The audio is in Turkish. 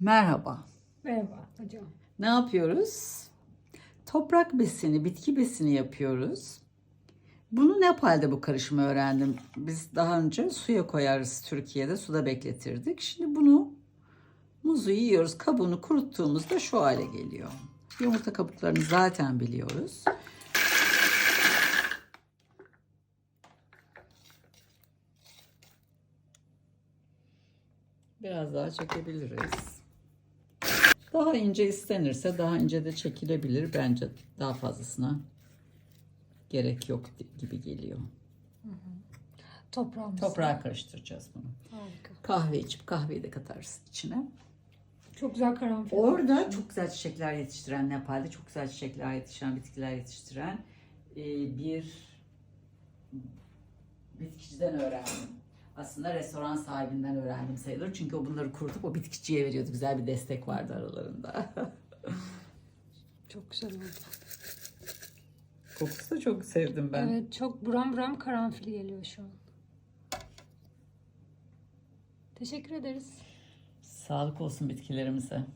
Merhaba. Merhaba hocam. Ne yapıyoruz? Toprak besini, bitki besini yapıyoruz. Bunu Nepal'de bu karışımı öğrendim. Biz daha önce suya koyarız Türkiye'de, suda bekletirdik. Şimdi bunu muzu yiyoruz. Kabuğunu kuruttuğumuzda şu hale geliyor. Yumurta kabuklarını zaten biliyoruz. Biraz daha çekebiliriz. Daha ince istenirse daha ince de çekilebilir. Bence daha fazlasına gerek yok gibi geliyor. Toprağımız. Toprağa karıştıracağız bunu. Harika. Kahve içip kahveyi de katarız içine. Çok güzel karanfil. Orada çok güzel çiçekler yetiştiren, Nepal'de çok güzel çiçekler yetiştiren, bitkiler yetiştiren bir bitkiciden öğrendim. Aslında restoran sahibinden öğrendim sayılır. Çünkü o bunları kurutup o bitkiciye veriyordu. Güzel bir destek vardı aralarında. Çok güzel oldu. Kokusu da çok sevdim ben. Evet çok buram buram karanfil geliyor şu an. Teşekkür ederiz. Sağlık olsun bitkilerimize.